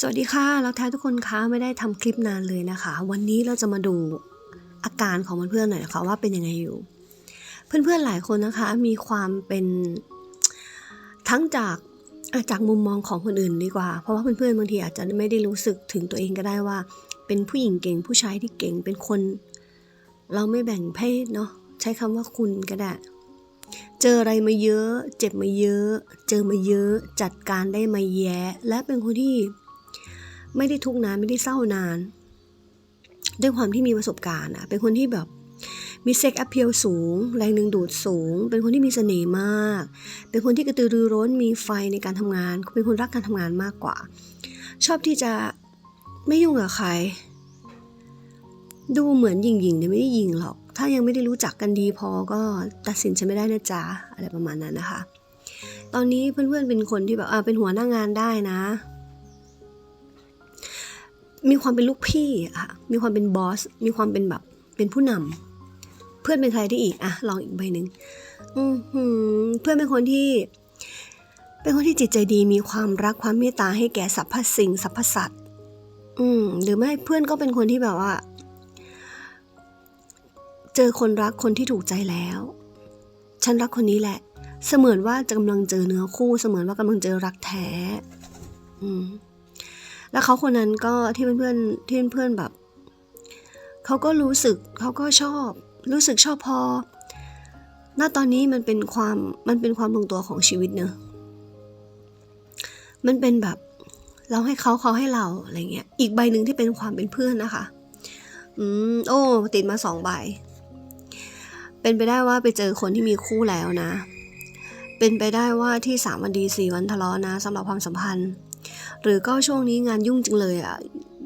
สวัสดีค่ะแล้วแท้ทุกคนคะไม่ได้ทำคลิปนานเลยนะคะ วันนี้เราจะมาดูอาการของเพื่อนๆหน่อยนะคะว่าเป็นยังไงอยู่ เพื่อนๆหลายคนนะคะ มีความเป็นทั้งจากจากมุมมองของคนอื่นดีกว่า เพราะว่าเพื่อนๆบางทีอาจจะไม่ได้รู้สึกถึงตัวเองก็ได้ว่า เป็นผู้หญิงเก่งผู้ชายที่เก่งเป็นคน เราไม่แบ่งเพศเนาะใช้คำว่าคุณก็ได้เจออะไรมาเยอะ เจ็บมาเยอะ เจอมาเยอะ จัดการได้มาแยะ และเป็นคนที่ ไม่ได้ทุกข์นานไม่ได้เศร้านาน ด้วยความที่มีประสบการณ์อะเป็นคนที่แบบมีเซ็กแอพเพียลสูง แรงดึงดูดสูง เป็นคนที่มีเสน่ห์มาก เป็นคนที่กระตือรือร้นมีไฟในการทำงาน เป็นคนรักการทำงานมากกว่า ชอบที่จะไม่ยุ่งกับใคร ดูเหมือนยิงๆแต่ไม่ได้ยิงหรอก ถ้ายังไม่ได้รู้จักกันดีพอก็ตัดสินฉันไม่ได้นะจ๊ะอะไรประมาณนั้นนะคะ ตอนนี้เพื่อนๆเป็นคนที่แบบอ่าเป็นหัวหน้างานได้นะ มีความเป็นลูกพี่อะมีความเป็นบอส มีความเป็นแบบเป็นผู้นำเพื่อนเป็นใครที่อีกอะลองอีกใบหนึ่งเพื่อนเป็นคนที่ เป็นคนที่จิตใจดีมีความรักความเมตตาให้แก่สรรพสิ่งสรรพสัตว์อืม หรือไม่เพื่อนก็เป็นคนที่แบบว่า เจอคนรักคนที่ถูกใจแล้ว ฉันรักคนนี้แหละ เสมือนว่าจะกำลังเจอเนื้อคู่ เสมือนว่ากำลังเจอรักแท้ อืม แล้วเขาคนนั้นก็ที่เพื่อนๆที่เพื่อนๆแบบเขาก็รู้สึกเขาก็ชอบ รู้สึกชอบพอณตอนนี้มันเป็นความมันเป็นความลงตัวของชีวิตเนอะมันเป็นแบบเราให้เขาเขาให้เราอะไรเงี้ย อีกใบหนึ่งที่เป็นความเป็นเพื่อนนะคะ อืม โอ้ ติดมาสองใบ เป็นไปได้ว่าไปเจอคนที่มีคู่แล้วนะ เป็นไปได้ว่าที่สามวันดีสี่วันทะเลาะนะสำหรับความสัมพันธ์ หรือก็ช่วงนี้งานยุ่งจังเลยอะ่ะ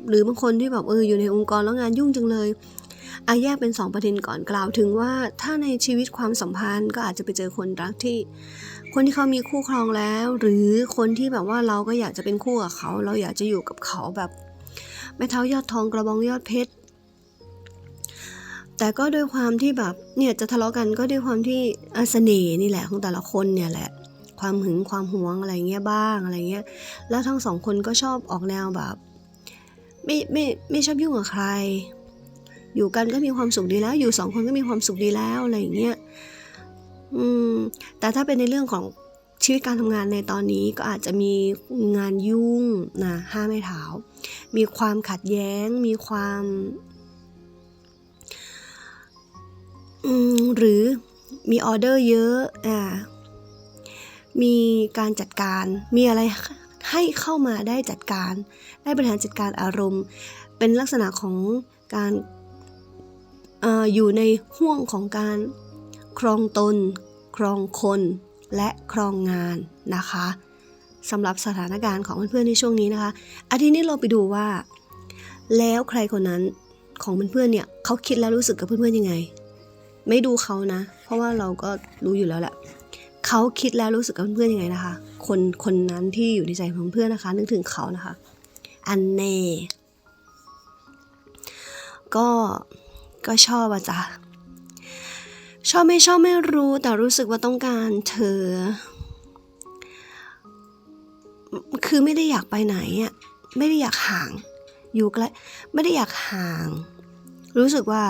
หรือบางคนที่แบบเอออยู่ในองค์กรแล้วงานยุ่งจังเลยอาแยกเป็นสองประเด็นก่อนกล่าวถึงว่าถ้าในชีวิตความสัมพันธ์ก็อาจจะไปเจอคนรักที่ คนที่เขามีคู่ครองแล้ว หรือคนที่แบบว่าเราก็อยากจะเป็นคู่กับเขา เราอยากจะอยู่กับเขาแบบแม่เท้ายอดทองกระบองยอดเพชรแต่ก็ด้วยความที่แบบเนี่ยจะทะเลาะกันก็ด้วยความที่อะเสน่ห์นี่แหละของแต่ละคนเนี่ยแหละ ความหึงความหวงอะไรเงี้ยบ้างอะไรเงี้ย แล้วทั้งสองคนก็ชอบออกแนวแบบ ไม่ไม่ไม่ชอบยุ่งกับใคร อยู่กันก็มีความสุขดีแล้ว อยู่สองคนก็มีความสุขดีแล้วอะไรเงี้ย อืม แต่ถ้าเป็นในเรื่องของชีวิตการทำงานในตอนนี้ก็อาจจะมีงานยุ่งนะห้าไม่เท้ามีความขัดแย้ง มีความอืมหรือมีออเดอร์เยอะอ่า มีการจัดการ มีอะไรให้เข้ามาได้จัดการ ได้บริหารจัดการอารมณ์ เป็นลักษณะของการอออยู่ในห่วงของการครองตน ครองคน และครองงานนะคะสำหรับสถานการณ์ของเพื่อนๆในช่วงนี้นะคะ อาทิตย์นี้เราไปดูว่า แล้วใครคนนั้นของเพื่อนๆเนี่ยเขาคิดแล้วรู้สึกกับเพื่อนๆยังไง ไม่ดูเขานะ เพราะว่าเราก็รู้อยู่แล้วแหละ เขาคิดแล้วรู้สึกกับเพื่อนยังไงนะคะ คนคนนั้นที่อยู่ในใจของเพื่อนนะคะ นึกถึงเขานะคะ อันเน่ก็ก็ชอบอะจ้ะชอบไม่ชอบไม่รู้แต่รู้สึกว่าต้องการเธอ คือไม่ได้อยากไปไหนอะไม่ได้อยากห่าง อยู่ใกล้ไม่ได้อยากห่าง รู้สึกว่า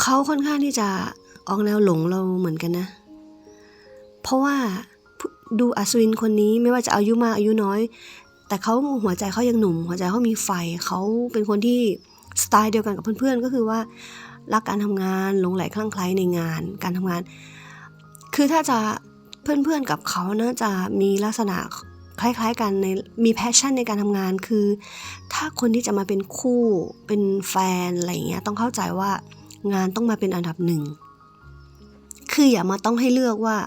เขาค่อนข้างที่จะ ออกแนวหลงเราเหมือนกันนะ เพราะว่าดูอัศวินคนนี้ไม่ว่าจะอายุมากอายุน้อย แต่เขาหัวใจเขายังหนุ่ม หัวใจเขามีไฟเขาเป็นคนที่สไตล์เดียวกันกับเพื่อนๆ ก็คือว่ารักการทำงานหลงไหลคลั่งไคล้ในงาน การทำงาน คือถ้าจะเพื่อนๆกับเขานะจะมีลักษณะคล้ายๆกันในมีแพชชั่นในการทำงานคือ ถ้าคนที่จะมาเป็นคู่เป็นแฟนอะไรเงี้ยต้องเข้าใจว่างานต้องมาเป็นอันดับหนึ่ง คืออย่ามาต้องให้เลือกว่า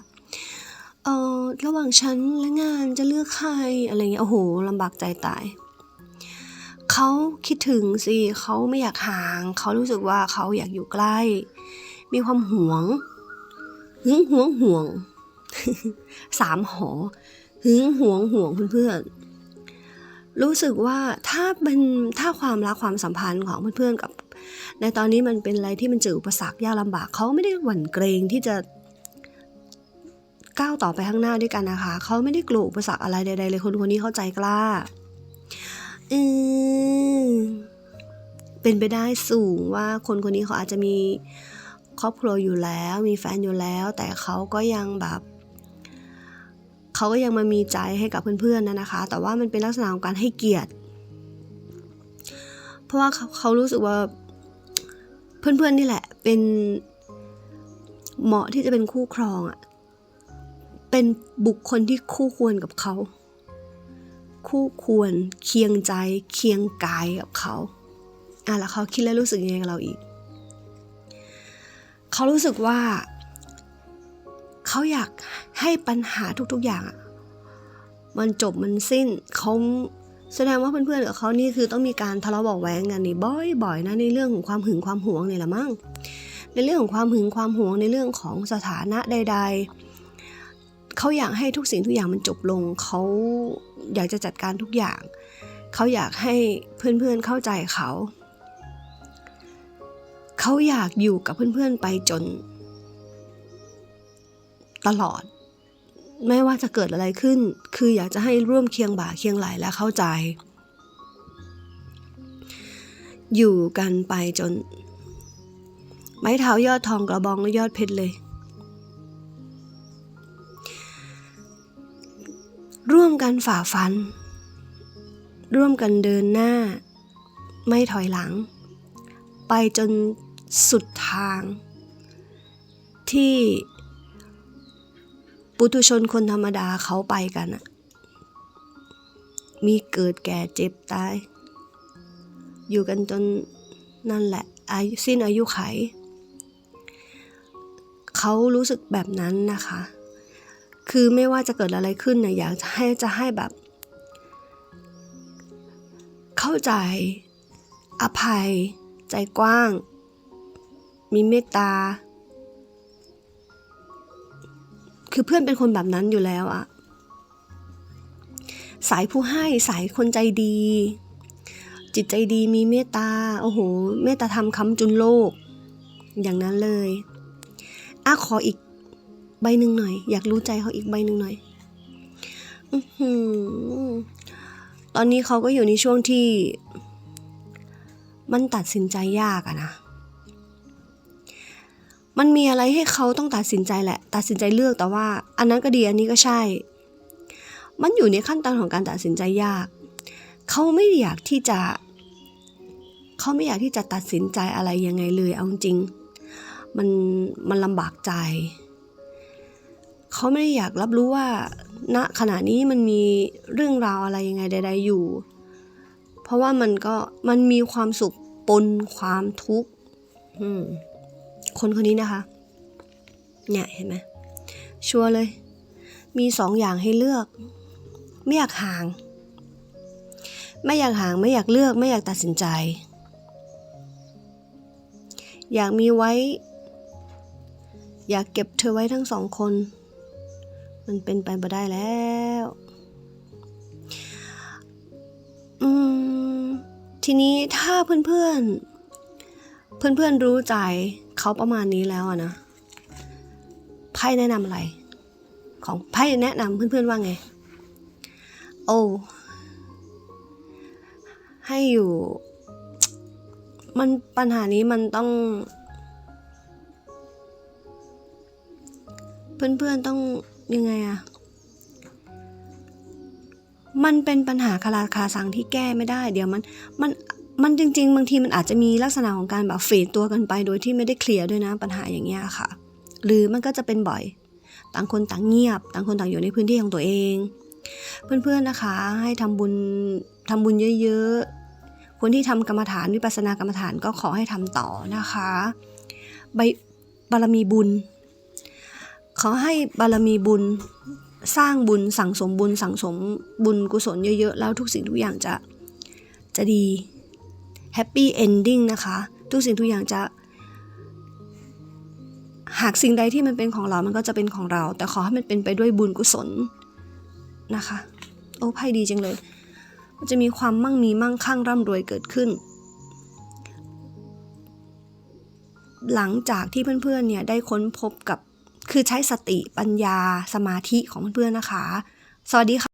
เออระหว่างฉันและงานจะเลือกใครอะไรเงี้ยโอ้โหลำบากใจตายเขาคิดถึงสิเขาไม่อยากห่างเขารู้สึกว่าเขาอยากอยู่ใกล้ มีความหวงหึงหวงห่วงสามหอหึงหวงห่วงเพื่อนๆรู้สึกว่าถ้าเป็นถ้าความรักความสัมพันธ์ของเพื่อนๆกับ ในตอนนี้มันเป็นอะไรที่มันเจออุปสรรคยากลำบากเขาไม่ได้หวั่นเกรงที่จะก้าวต่อไปข้างหน้าด้วยกันนะคะเขาไม่ได้กลัวอุปสรรคอะไรใดๆเลยคนคนนี้เข้าใจกล้าอืมเป็นไปได้สูงว่าคนคนนี้เขาอาจจะมีครอบครัวอยู่แล้ว มีแฟนอยู่แล้ว แต่เขาก็ยังแบบเขาก็ยังมามีใจให้กับเพื่อนๆนะนะคะ แต่ว่ามันเป็นลักษณะของการให้เกียรติ เพราะว่าเขารู้สึกว่า เพื่อนๆนี่แหละ เป็นเหมาะที่จะเป็นคู่ครองอะ่ะ เป็นบุคคลที่คู่ควรกับเขา คู่ควรเคียงใจเคียงกายกับเขา อะแล้วเขาคิดแล้วรู้สึกยังไงกับเราอีก เขารู้สึกว่า เขาอยากให้ปัญหาทุกๆอย่างอะมันจบมันสิ้นเขา แสดงว่าเพื่อนๆกับเขานี่คือต้องมีการทะเลาะเบาะแว้งกันนี่บ่อยๆนะในเรื่องของความหึงความหวงเนี่ยละมั้งในเรื่องของความหึงความหวงในเรื่องของสถานะใด ๆเขาอยากให้ทุกสิ่งทุกอย่างมันจบลงเขาอยากจะจัดการทุกอย่างเขาอยากให้เพื่อนๆเข้าใจเขาเขาอยากอยู่กับเพื่อนๆไปจน ตลอด ไม่ว่าจะเกิดอะไรขึ้น คืออยากจะให้ร่วมเคียงบ่าเคียงไหลและเข้าใจ อยู่กันไปจน ไม้เท้ายอดทองกระบองและยอดเพชรเลย ร่วมกันฝ่าฟัน ร่วมกันเดินหน้า ไม่ถอยหลัง ไปจนสุดทางที่ ปุถุชนคนธรรมดาเขาไปกันอะมีเกิดแก่เจ็บตาย อยู่กันจนนั่นแหละอายุสิ้นอายุไข เขารู้สึกแบบนั้นนะคะ คือไม่ว่าจะเกิดอะไรขึ้นเนี่ยอยากจะให้จะให้แบบ เข้าใจอภัย ใจกว้าง มีเมตตา คือเพื่อนเป็นคนแบบนั้นอยู่แล้วอะสายผู้ให้สายคนใจดี จิตใจดีมีเมตตาโอ้โหเมตตาธรรมคำจุนโลก อย่างนั้นเลยอะขออีกใบหนึ่งหน่อย อยากรู้ใจเขาอีกใบหนึ่งหน่อยอือหือตอนนี้เขาก็อยู่ในช่วงที่ มันตัดสินใจยากอะนะ มันมีอะไรให้เขาต้องตัดสินใจแหละ ตัดสินใจเลือกแต่ว่า อันนั้นก็ดีอันนี้ก็ใช่ มันอยู่ในขั้นตอนของการตัดสินใจยาก เขาไม่อยากที่จะ เขาไม่อยากที่จะตัดสินใจอะไรยังไงเลยเอาจริง มันมันลำบากใจ เขาไม่ได้อยากรับรู้ว่า ณขณะนี้มันมีเรื่องราวอะไรยังไงใด ๆ อยู่ เพราะว่ามันก็มันมีความสุขปนความทุกข์ อืม คนคนนี้นะคะ เนี่ยเห็นไหมชัวร์เลย มีสองอย่างให้เลือก ไม่อยากห่าง ไม่อยากห่างไม่อยากเลือก ไม่อยากตัดสินใจ อยากมีไว้ อยากเก็บเธอไว้ทั้งสองคน มันเป็นไปไม่ได้แล้วอืมทีนี้ถ้าเพื่อนๆ เพื่อนๆรู้ใจ เขาประมาณนี้แล้วอะนะไพ่แนะนำอะไร ของไพ่แนะนำเพื่อนๆว่าไง โอ้ให้อยู่ มันปัญหานี้มันต้อง เพื่อนๆต้องยังไงอะมันเป็นปัญหาคาราคาซังที่แก้ไม่ได้ เดี๋ยวมันมัน มันจริง ๆ บางทีมันอาจจะมีลักษณะของการแบบเฟดตัวกันไป โดยที่ไม่ได้เคลียร์ด้วยนะปัญหาอย่างเงี้ยค่ะ หรือมันก็จะเป็นบ่อย ต่างคนต่างเงียบ ต่างคนต่างอยู่ในพื้นที่ของตัวเอง เพื่อนๆนะคะให้ทำบุญทำบุญเยอะๆ คนที่ทำกรรมฐานวิปัสสนากรรมฐานก็ขอให้ทำต่อนะคะใบบารมีบุญ ขอให้บารมีบุญสร้างบุญสั่งสมบุญสั่งสมบุญกุศลเยอะๆ แล้วทุกสิ่งทุกอย่างจะจะดี แฮปปี้เอนดิ้งนะคะทุกสิ่งทุกอย่างจะ หากสิ่งใดที่มันเป็นของเรา มันก็จะเป็นของเรา แต่ขอให้มันเป็นไปด้วยบุญกุศลนะคะ โอ้ไพ่ดีจังเลย มันจะมีความมั่งมีมั่งคั่งร่ำรวยเกิดขึ้น หลังจากที่เพื่อนๆเนี่ยได้ค้นพบกับคือใช้สติปัญญาสมาธิของเพื่อนๆนะคะ สวัสดีค่ะ